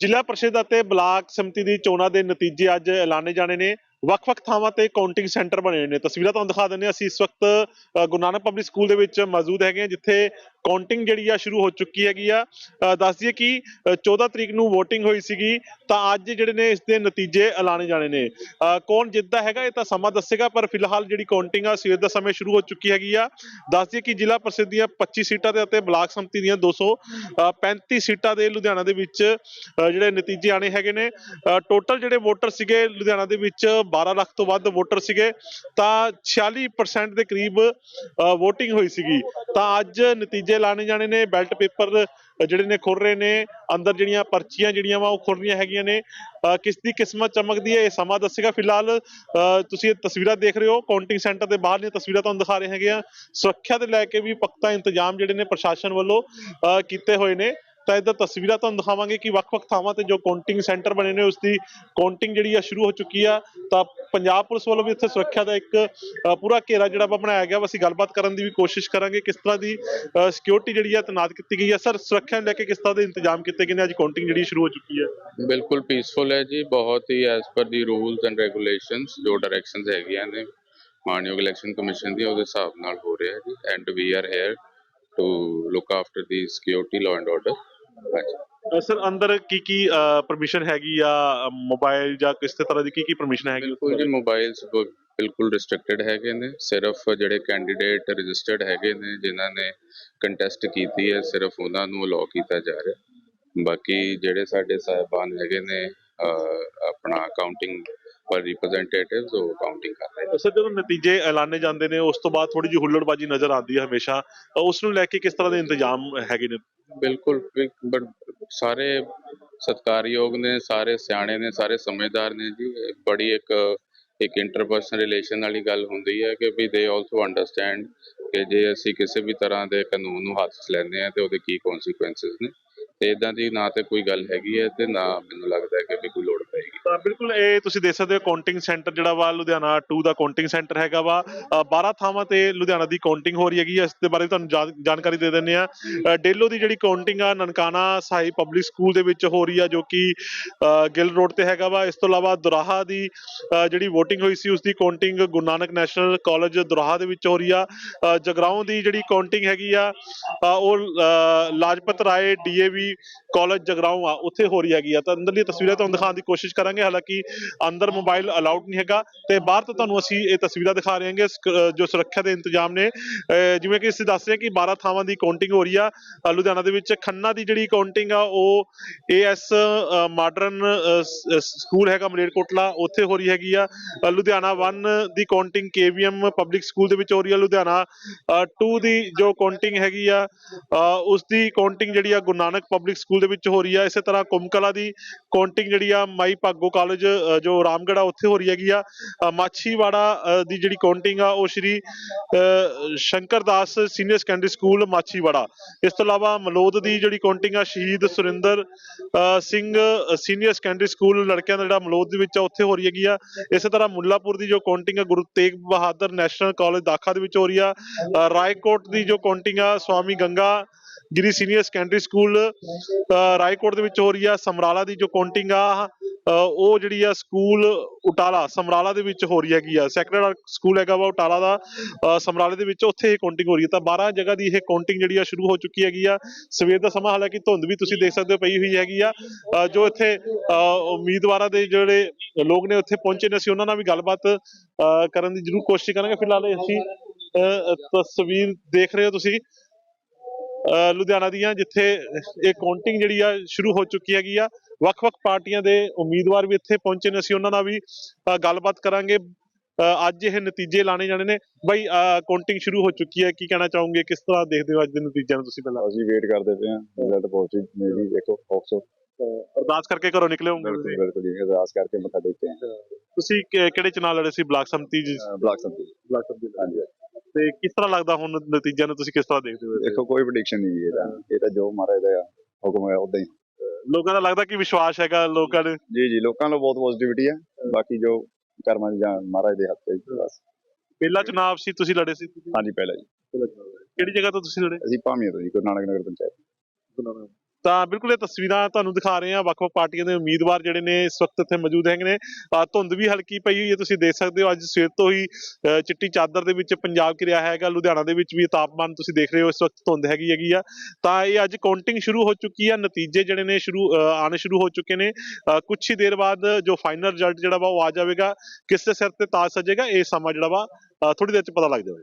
ਜ਼ਿਲ੍ਹਾ ਪਰਿਸ਼ਦ ਅਤੇ ਬਲਾਕ ਸਮਿਤੀ ਦੀ ਚੋਣਾਂ ਦੇ ਨਤੀਜੇ ਅੱਜ ਐਲਾਨੇ ਜਾਣੇ ਨੇ। ਵੱਖ-ਵੱਖ ਥਾਵਾਂ ਤੇ ਕਾਊਂਟਿੰਗ ਸੈਂਟਰ ਬਣੇ ਹੋਏ ਨੇ। ਤਸਵੀਰਾਂ ਤੁਹਾਨੂੰ ਦਿਖਾ ਦਿੰਦੇ ਹਾਂ। ਅਸੀਂ ਇਸ ਵਕਤ ਅ, ਗੁਰੂ ਨਾਨਕ ਪਬਲਿਕ ਸਕੂਲ ਦੇ ਵਿੱਚ ਮੌਜੂਦ ਹੈਗੇ ਹਾਂ ਜਿੱਥੇ ਕਾਊਂਟਿੰਗ ਜਿਹੜੀ ਆ ਸ਼ੁਰੂ ਹੋ ਚੁੱਕੀ ਹੈਗੀ ਆ। ਅ, ਦੱਸ ਦਈਏ ਕਿ ਅ, 14 ਤਰੀਕ ਨੂੰ VOTING ਹੋਈ ਸੀਗੀ ਤਾਂ ਅੱਜ ਜਿਹੜੇ ਨੇ ਇਸ ਦੇ ਨਤੀਜੇ ਐਲਾਨੇ ਜਾਣੇ ਨੇ। ਕੌਣ ਜਿੱਤਦਾ ਹੈਗਾ ਇਹ ਤਾਂ ਸਮਾਂ ਦੱਸੇਗਾ ਪਰ ਫਿਲਹਾਲ ਜਿਹੜੀ ਕਾਊਂਟਿੰਗ ਆ ਸਵੇਰ ਦਾ ਸਮੇਂ ਸ਼ੁਰੂ ਹੋ ਚੁੱਕੀ ਹੈਗੀ ਆ। ਦੱਸ ਦਈਏ ਕਿ ਜ਼ਿਲ੍ਹਾ ਪਰਿਸ਼ਦ ਦੀਆਂ 25 ਸੀਟਾਂ ਦੇ ਅਤੇ ਬਲਾਕ ਸੰਮਤੀ ਦੀਆਂ 235 ਸੀਟਾਂ ਦੇ ਲੁਧਿਆਣਾ ਦੇ ਵਿੱਚ ਜਿਹੜੇ ਨਤੀਜੇ ਆਣੇ ਹੈਗੇ ਨੇ। ਟੋਟਲ ਜਿਹੜੇ ਵੋਟਰ ਸੀਗੇ ਲੁਧਿਆਣਾ ਦੇ ਵਿੱਚ 12 ਲੱਖ ਤੋਂ ਵੱਧ ਵੋਟਰ ਸੀਗੇ। ਤਾਂ 46% ਦੇ ਕਰੀਬ VOTING ਹੋਈ ਸੀਗੀ। ਤਾਂ ਅੱਜ ਨਤੀਜੇ ਲਾਣੇ ਜਾਣੇ ਨੇ ਬੈਲਟ ਪੇਪਰ ਜਿਹੜੇ ਨੇ ਖੁਰ ਰਹੇ ਨੇ ਅੰਦਰ ਜਿਹੜੀਆਂ ਪਰਚੀਆਂ ਜਿਹੜੀਆਂ ਵਾ ਉਹ ਖੁਰ ਰਹੀਆਂ ਹੈਗੀਆਂ ਨੇ। ਕਿਸ ਦੀ ਕਿਸਮਤ ਚਮਕਦੀ ਹੈ ਇਹ ਸਮਾਂ ਦੱਸੇਗਾ। ਫਿਲਹਾਲ ਅ, ਤੁਸੀਂ ਇਹ ਤਸਵੀਰਾਂ ਦੇਖ ਰਹੇ ਹੋ ਕਾਊਂਟਿੰਗ ਸੈਂਟਰ ਦੇ ਬਾਹਰ ਦੀਆਂ ਤਸਵੀਰਾਂ ਤੁਹਾਨੂੰ ਦਿਖਾ ਰਹੇ ਹੈਗੇ ਆ। ਸੁਰੱਖਿਆ ਦੇ ਲੈ ਕੇ ਵੀ ਪਖਤਾ ਇੰਤਜ਼ਾਮ ਜਿਹੜੇ ਨੇ ਪ੍ਰਸ਼ਾਸਨ ਵੱਲੋਂ ਅ, ਕੀਤੇ ਹੋਏ ਨੇ। ਤਾਂ ਇਹਦਾ ਤਸਵੀਰਾਂ ਤੁਹਾਨੂੰ ਦਿਖਾਵਾਂਗੇ ਕਿ ਵੱਖ-ਵੱਖ ਥਾਵਾਂ ਤੇ ਜੋ ਕਾਊਂਟਿੰਗ ਸੈਂਟਰ ਬਣੇ ਨੇ ਉਸ ਦੀ ਕਾਊਂਟਿੰਗ ਜਿਹੜੀ ਆ ਸ਼ੁਰੂ ਹੋ ਚੁੱਕੀ ਆ। ਤਾਂ ਪੰਜਾਬ ਪੁਲਿਸ ਵੱਲੋਂ ਵੀ ਇੱਥੇ ਸੁਰੱਖਿਆ ਦਾ ਇੱਕ ਪੂਰਾ ਘੇਰਾ ਜਿਹੜਾ ਬਣਾਇਆ ਗਿਆ ਅਸੀਂ ਗੱਲਬਾਤ ਕਰਨ ਦੀ ਵੀ ਕੋਸ਼ਿਸ਼ ਕਰਾਂਗੇ ਕਿਸ ਤਰ੍ਹਾਂ ਦੀ ਸਿਕਿਉਰਿਟੀ ਜਿਹੜੀ ਆ ਤੈਨਾਤ ਕੀਤੀ ਗਈ ਆ। ਸਰ, ਸੁਰੱਖਿਆ ਨੂੰ ਲੈ ਕੇ ਕਿਸ ਤਰ੍ਹਾਂ ਦੇ ਇੰਤਜ਼ਾਮ ਕੀਤੇ ਗਏ ਨੇ? ਅੱਜ ਕਾਊਂਟਿੰਗ ਜਿਹੜੀ ਸ਼ੁਰੂ ਹੋ ਚੁੱਕੀ ਹੈ ਬਿਲਕੁਲ ਪੀਸਫੁਲ ਹੈ ਜੀ। ਬਹੁਤ ਹੀ as per the rules and regulations ਜੋ ਡਾਇਰੈਕਸ਼ਨਸ ਹੈਗੀਆਂ ਨੇ, ਮਾਨਯੋਗ ਇਲੈਕਸ਼ਨ ਕਮਿਸ਼ਨ ਦੀ ਉਹਦੇ ਹਿਸਾਬ ਨਾਲ ਹੋ ਰਿਹਾ ਜੀ। And we are here to look after the security law and order sir ਅੰਦਰ ਕੀ ਕੀ ਪਰਮਿਸ਼ਨ ਹੈਗੀ ਆ ਮੋਬਾਈਲ ਜਾਂ ਕਿਸ ਤਰ੍ਹਾਂ ਦੀ ਕੀ ਕੀ ਪਰਮਿਸ਼ਨ ਹੈਗੀ ਬਿਲਕੁਲ ਜੀ ਮੋਬਾਈਲਸ ਬਿਲਕੁਲ ਰਿਸਟ੍ਰਿਕਟਡ ਹੈਗੇ ਨੇ। ਸਿਰਫ ਜਿਹੜੇ ਕੈਂਡੀਡੇਟ ਰਜਿਸਟਰਡ ਹੈਗੇ ਨੇ ਜਿਨ੍ਹਾਂ ਨੇ ਕੰਟੈਸਟ ਕੀਤੀ ਹੈ ਸਿਰਫ ਉਹਨਾਂ ਨੂੰ ਅਲਾਉ ਕੀਤਾ ਜਾ ਰਿਹਾ। ਬਾਕੀ ਜਿਹੜੇ ਸਾਡੇ ਸਾਹਿਬਾਨ ਹੈਗੇ ਨੇ ਆਪਣਾ ਕਾਊਂਟਿੰਗ ਪਰ ਰਿਪਰੈਜ਼ੈਂਟੇਟਿਵਸ ਉਹ ਕਾਊਂਟਿੰਗ ਕਰ ਰਹੇ ਸਰ ਜਦੋਂ ਨਤੀਜੇ ਐਲਾਨੇ ਜਾਂਦੇ ਨੇ ਉਸ ਤੋਂ ਬਾਅਦ ਥੋੜੀ ਜਿਹੀ ਹੁੱਲੜਬਾਜੀ ਨਜ਼ਰ ਆਉਂਦੀ ਹੈ ਹਮੇਸ਼ਾ। ਉਸ ਨੂੰ ਲੈ ਕੇ ਕਿਸ ਤਰ੍ਹਾਂ ਦੇ ਇੰਤਜ਼ਾਮ ਹੈਗੇ ਨੇ? ਬਿਲਕੁਲ ਬਟ ਸਾਰੇ ਸਤਿਕਾਰਯੋਗ ਨੇ ਸਾਰੇ ਸਿਆਣੇ ਨੇ ਸਾਰੇ ਸਮਝਦਾਰ ਨੇ ਜੀ। ਬੜੀ ਇੱਕ ਇੱਕ ਇੰਟਰਪਰਸਨਲ ਰਿਲੇਸ਼ਨ ਵਾਲੀ ਗੱਲ ਹੁੰਦੀ ਹੈ ਕਿ ਵੀ ਦੇ ਆਲਸੋ ਅੰਡਰਸਟੈਂਡ ਕਿ ਜੇ ਅਸੀਂ ਕਿਸੇ ਵੀ ਤਰ੍ਹਾਂ ਦੇ ਕਾਨੂੰਨ ਨੂੰ ਹੱਥ 'ਚ ਲੈਂਦੇ ਆ ਤੇ ਉਹਦੇ ਕੀ ਕਨਸੀਕੁਐਂਸਸ ਨੇ। ਤੇ ਇਦਾਂ ਦੀ ਨਾ ਤੇ ਕੋਈ ਗੱਲ ਹੈਗੀ ਹੈ ਤੇ ਨਾ ਮੈਨੂੰ ਲੱਗਦਾ ਹੈ ਕਿ ਵੀ ਕੋਈ ਲੋੜ ਬਿਲਕੁਲ ਇਹ ਤੁਸੀਂ ਦੇਖ ਸਕਦੇ ਹੋ ਕਾਊਂਟਿੰਗ ਸੈਂਟਰ ਜਿਹੜਾ ਵਾ ਲੁਧਿਆਣਾ 2 ਦਾ ਕਾਊਂਟਿੰਗ ਸੈਂਟਰ ਹੈਗਾ ਵਾ ਅ, 12 ਥਾਵਾਂ ਤੇ ਲੁਧਿਆਣਾ ਦੀ ਕਾਊਂਟਿੰਗ ਹੋ ਰਹੀ ਹੈਗੀ ਆ। ਇਸ ਦੇ ਬਾਰੇ ਤੁਹਾਨੂੰ ਜਾਣ- ਜਾਣਕਾਰੀ ਦੇ ਦਿੰਦੇ ਆ ਡੇਲੋ ਦੀ ਜਿਹੜੀ ਕਾਊਂਟਿੰਗ ਆ ਨਨਕਾਣਾ ਸਾਈ ਪਬਲਿਕ ਸਕੂਲ ਦੇ ਵਿੱਚ ਹੋ ਰਹੀ ਆ ਜੋ ਕਿ ਗਿੱਲ ਰੋਡ ਤੇ ਹੈਗਾ ਵਾ ਇਸ ਤੋਂ ਇਲਾਵਾ ਦੁਰਾਹਾ ਦੀ ਜਿਹੜੀ VOTING ਹੋਈ ਸੀ ਉਸ ਦੀ counting Guru Nanak national college Duraha ਦੇ ਵਿੱਚ ਹੋ ਰਹੀ ਆ। ਅ, ਦੀ ਜਿਹੜੀ ਕਾਊਂਟਿੰਗ ਹੈਗੀ ਆ ਉਹ ਲਾਜਪਤ ਰਾਏ ਡੀਏਵੀ ਕਾਲਜ ਜਗਰਾਓਂ ਆ ਉੱਥੇ ਹੋ ਰਹੀ ਹੈਗੀ ਆ। ਤਾਂ ਅੰਦਰਲੀ ਤਸਵੀਰਾਂ ਤੁਹਾਨੂੰ ਦਿਖਾਉਣ ਦੀ ਕੋਸ਼ਿਸ਼ ਕਰਾਂਗੇ। ਹਾਲਾਂਕਿ ਅੰਦਰ ਮੋਬਾਈਲ ਅਲਾਉਡ ਨਹੀਂ ਹੈਗਾ। ਤੇ ਬਾਹਰ ਤੋਂ ਤੁਹਾਨੂੰ ਅਸੀਂ ਇਹ ਤਸਵੀਰਾਂ ਦਿਖਾ ਰਹੇ ਹਾਂਗੇ। ਸਕ- ਜੋ ਸੁਰੱਖਿਆ ਦੇ ਇੰਤਜ਼ਾਮ ਨੇ। ਜਿਵੇਂ ਕਿ ਅਸੀਂ ਦੱਸ ਰਹੇ ਕਿ 12 ਥਾਵਾਂ ਦੀ ਕਾਊਂਟਿੰਗ ਹੋ ਰਹੀ ਆ ਲੁਧਿਆਣਾ ਦੇ ਵਿੱਚ। ਖੰਨਾ ਦੀ ਜਿਹੜੀ ਕਾਊਂਟਿੰਗ ਆ ਉਹ ਏਐਸ ਮਾਡਰਨ ਸਕੂਲ ਹੈਗਾ ਮਲੇਰਕੋਟਲਾ ਉੱਥੇ ਹੋ ਰਹੀ ਹੈਗੀ ਆ ਲੁਧਿਆਣਾ 1 ਦੀ ਕਾਊਂਟਿੰਗ ਕੇਵੀਐਮ ਪਬਲਿਕ ਸਕੂਲ ਦੇ ਵਿੱਚ ਹੋ ਰਹੀ ਆ ਲੁਧਿਆਣਾ 2 ਦੀ ਜੋ ਕਾਊਂਟਿੰਗ ਹੈਗੀ ਆ ਅ, ਉਸ ਦੀ ਕਾਊਂਟਿੰਗ ਜਿਹੜੀ ਆ ਗੁਰੂ ਨਾਨਕ ਪਬਲਿਕ ਸਕੂਲ ਦੇ ਵਿੱਚ ਹੋ ਰਹੀ ਆ ਇਸੇ ਤਰ੍ਹਾਂ ਕੁੰਮਕਲਾ ਦੀ ਕਾਊਂਟਿੰਗ ਜਿਹੜੀ ਆ ਮਾਈ ਭਾਗੋ ਕਾਲਜ ਜੋ ਰਾਮਗੜਾ ਉੱਥੇ ਹੋ ਰਹੀ ਹੈਗੀ ਆ ਮਾਛੀਵਾੜਾ ਦੀ ਜਿਹੜੀ ਕਾਊਂਟਿੰਗ ਆ ਉਹ Shri Shankar Das senior secondary school Machhiwara. ਇਸ ਤੋਂ ਇਲਾਵਾ ਮਲੋਦ ਦੀ ਜਿਹੜੀ ਕਾਊਂਟਿੰਗ ਆ ਸ਼ਹੀਦ Surinder Singh senior secondary school ਲੜਕਿਆਂ ਦਾ ਜਿਹੜਾ ਮਲੋਦ ਦੇ ਵਿੱਚ ਆ ਉੱਥੇ ਹੋ ਰਹੀ ਹੈਗੀ ਆ ਇਸੇ ਤਰ੍ਹਾਂ ਮੁੱਲਾਪੁਰ ਦੀ ਜੋ ਕਾਊਂਟਿੰਗ ਆ ਗੁਰੂ ਤੇਗ ਬਹਾਦਰ ਨੈਸ਼ਨਲ ਕਾਲਜ ਦਾਖਾ ਦੇ ਵਿੱਚ ਹੋ ਰਹੀ ਆ। ਰਾਏਕੋਟ ਦੀ ਜੋ ਕਾਊਂਟਿੰਗ ਆ, Swami Ganga Giri senior secondary school ਅ, ਰਾਏਕੋਟ ਦੇ ਵਿੱਚ ਹੋ ਰਹੀ ਆ ਸਮਰਾਲਾ ਦੀ ਜੋ ਕਾਊਂਟਿੰਗ ਆ ਉਹ ਜਿਹੜੀ ਆ ਸਕੂਲ ਉਟਾਲਾ ਸਮਰਾਲਾ ਦੇ ਵਿੱਚ ਹੋ ਰਹੀ ਹੈਗੀ ਆ। ਸੈਕਰਡ ਸਕੂਲ ਹੈਗਾ ਵਾ ਉਟਾਲਾ ਦਾ ਅ, ਸਮਰਾਲੇ ਦੇ ਵਿੱਚ ਉੱਥੇ ਇਹ ਕਾਊਂਟਿੰਗ ਹੋ ਰਹੀ ਹੈ ਤਾਂ 12 ਜਗ੍ਹਾ ਦੀ ਇਹ ਕਾਊਂਟਿੰਗ ਜਿਹੜੀ ਆ ਸ਼ੁਰੂ ਹੋ ਚੁੱਕੀ ਹੈਗੀ ਆ। ਸਵੇਰ ਦਾ ਸਮਾਂ ਹਾਲਾਂਕਿ ਧੁੰਦ ਵੀ ਤੁਸੀਂ ਦੇਖ ਸਕਦੇ ਹੋ ਪਈ ਹੋਈ ਹੈਗੀ ਆ। ਜੋ ਇੱਥੇ ਅ, ਉਮੀਦਵਾਰਾਂ ਦੇ ਜਿਹੜੇ ਲੋਕ ਨੇ ਉੱਥੇ ਪਹੁੰਚੇ ਨੇ ਅਸੀਂ ਉਹਨਾਂ ਨਾਲ ਵੀ ਗੱਲਬਾਤ ਅ, ਕਰਨ ਦੀ ਜ਼ਰੂਰ ਕੋਸ਼ਿਸ਼ ਕਰਾਂਗੇ। ਫਿਲਹਾਲ ਇਹ ਅਸੀਂ ਅ, ਤਸਵੀਰ ਦੇਖ ਰਹੇ ਹੋ ਤੁਸੀਂ। ਲੁਧਿਆਣਾ ਦੀਆਂ ਜਿੱਥੇ ਇਹ ਕਾਊਂਟਿੰਗ ਜਿਹੜੀ ਆ ਸ਼ੁਰੂ ਹੋ ਚੁੱਕੀ ਹੈਗੀ ਆ। ਵੱਖ-ਵੱਖ ਪਾਰਟੀਆਂ ਦੇ ਉਮੀਦਵਾਰ ਵੀ ਇੱਥੇ ਪਹੁੰਚੇ ਨੇ। ਅਸੀਂ ਉਹਨਾਂ ਨਾਲ ਵੀ ਗੱਲਬਾਤ ਕਰਾਂਗੇ। ਅੱਜ ਇਹ ਨਤੀਜੇ ਲਾਣੇ ਜਾਣੇ ਨੇ। ਬਾਈ ਕਾਊਂਟਿੰਗ ਸ਼ੁਰੂ ਹੋ ਚੁੱਕੀ ਹੈ। ਕੀ ਕਹਿਣਾ ਚਾਹੋਗੇ? ਕਿਸ ਤਰ੍ਹਾਂ ਦੇਖਦੇ ਹੋ ਅੱਜ ਦੇ ਨਤੀਜਿਆਂ ਨੂੰ ਤੁਸੀਂ ਪਹਿਲਾਂ? ਅਸੀਂ ਵੇਟ ਕਰਦੇ ਪਏ ਹਾਂ। ਰਿਜ਼ਲਟ ਪਹੁੰਚੀ ਮੇਰੀ ਦੇਖੋ ਹੋਪਸੋ ਅਰਦਾਸ ਕਰਕੇ ਘਰੋਂ ਨਿਕਲੇ ਹੋਗੇ ਬਿਲਕੁਲ ਤੁਸੀਂ? ਬਿਲਕੁਲ ਜੀ। ਅਰਦਾਸ ਕਰਕੇ ਮੱਥਾ ਟੇਕ ਕੇ ਆਏ ਤੁਸੀਂ ਕਿਹੜੇ ਚੁਣਾਵ ਲੜੇ ਸੀ? ਬਲਾਕ ਸੰਮਤੀ ਜੀ? ਬਲਾਕ ਸੰਤੀ ਬਲਾਕ ਸੰਮਤੀ ਹਾਂਜੀ। ਤੇ ਕਿਸ ਤਰ੍ਹਾਂ ਲੱਗਦਾ ਹੁਣ ਨਤੀਜਿਆਂ ਨੂੰ ਤੁਸੀਂ ਕਿਸ ਤਰ੍ਹਾਂ ਦੇਖਦੇ ਹੋ ਦੇਖੋ ਕੋਈ ਪ੍ਰੈਡਿਕਸ਼ਨ ਨਹੀਂ ਜੀ ਇਹਦਾ। ਇਹ ਤਾਂ ਜੋ ਮਹਾਰਾਜ ਦਾ ਹੁਕਮ ਹੈ ਉਦਾਂ ਹੀ। ਲੋਕਾਂ ਦਾ ਲੱਗਦਾ ਕਿ ਵਿਸ਼ਵਾਸ ਹੈਗਾ ਲੋਕਾਂ ਨੇ ਜੀ ਜੀ ਲੋਕਾਂ ਨੂੰ ਬਹੁਤ ਪੋਜ਼ਿਟਿਵਿਟੀ ਹੈ। ਬਾਕੀ ਜੋ ਕਰਮਾਂ ਦੀ ਜਾਂ ਮਹਾਰਾਜ ਦੇ ਹੱਥ ਹੈ ਜੀ, ਬਸ। ਪਹਿਲਾ ਚੁਣਾਵ ਸੀ ਤੁਸੀਂ ਲੜੇ ਸੀ? ਤੁਸੀਂ ਹਾਂਜੀ ਪਹਿਲਾ ਜੀ। ਕਿਹੜੀ ਜਗ੍ਹਾ ਤੋਂ ਤੁਸੀਂ ਲੜੇ? ਅਸੀਂ ਭਾਮੀਆਂ ਤੋਂ ਜੀ ਗੁਰੂ ਨਾਨਕ ਨਗਰ ਪੰਚਾਇਤ। ਤਾਂ ਬਿਲਕੁਲ ਇਹ ਤਸਵੀਰਾਂ ਤੁਹਾਨੂੰ ਦਿਖਾ ਰਹੇ ਹਾਂ। ਵੱਖ-ਵੱਖ ਪਾਰਟੀਆਂ ਦੇ ਉਮੀਦਵਾਰ ਜਿਹੜੇ ਨੇ ਇਸ ਵਕਤ ਇੱਥੇ ਮੌਜੂਦ ਹੈਗੇ ਨੇ। ਧੁੰਦ ਵੀ ਹਲਕੀ ਪਈ ਹੋਈ ਹੈ, ਤੁਸੀਂ ਦੇਖ ਸਕਦੇ ਹੋ। ਅੱਜ ਸਵੇਰ ਤੋਂ ਹੀ ਚਿੱਟੀ ਚਾਦਰ ਦੇ ਵਿੱਚ ਪੰਜਾਬ ਕਿਰਿਆ ਹੈਗਾ। ਲੁਧਿਆਣਾ ਦੇ ਵਿੱਚ ਵੀ ਤਾਪਮਾਨ ਤੁਸੀਂ ਦੇਖ ਰਹੇ ਹੋ, ਇਸ ਵਕਤ ਧੁੰਦ ਹੈਗੀ ਹੈਗੀ ਆ। ਤਾਂ ਇਹ ਅੱਜ ਕਾਊਂਟਿੰਗ ਸ਼ੁਰੂ ਹੋ ਚੁੱਕੀ ਆ। ਨਤੀਜੇ ਜਿਹੜੇ ਨੇ ਸ਼ੁਰੂ ਅਹ ਆਉਣੇ ਸ਼ੁਰੂ ਹੋ ਚੁੱਕੇ ਨੇ। ਅਹ ਕੁਛ ਹੀ ਦੇਰ ਬਾਅਦ ਜੋ ਫਾਈਨਲ ਰਿਜ਼ਲਟ ਜਿਹੜਾ ਵਾ ਉਹ ਆ ਜਾਵੇਗਾ। ਕਿਸ ਦੇ ਸਿਰ ਤੇ ਤਾਜ ਸਜੇਗਾ, ਇਹ ਸਮਾਂ ਜਿਹੜਾ ਵਾ ਥੋੜੀ ਦੇਰ ਚ ਪਤਾ ਲੱਗ ਜਾਵੇਗਾ।